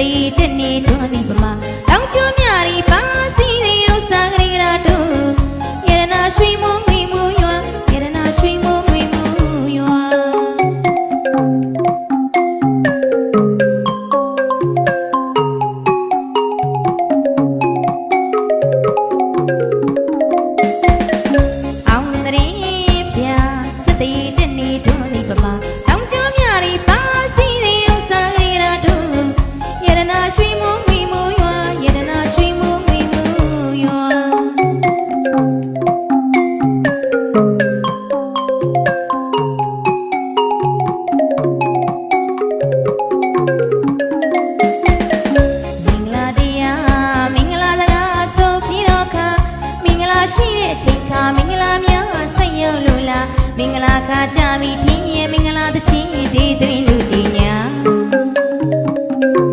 စီတနေသွန်ဒီပမာတောင်ကျွမြရီပါစီရီဥစာကလေးကရာတို့ယရနာရွှေမွန်မီမူယွာယရနာရွှေမွန်မီမူယွာအောင်တရေပြစတိတနေသွန်ဒီပမာ မင်္ဂလာများဆက်ရောက်လို့လားမင်္ဂလာခါကြပြီထင်းရဲ့မင်္ဂလာတချင်းဒီတွင်လူကြီးညာ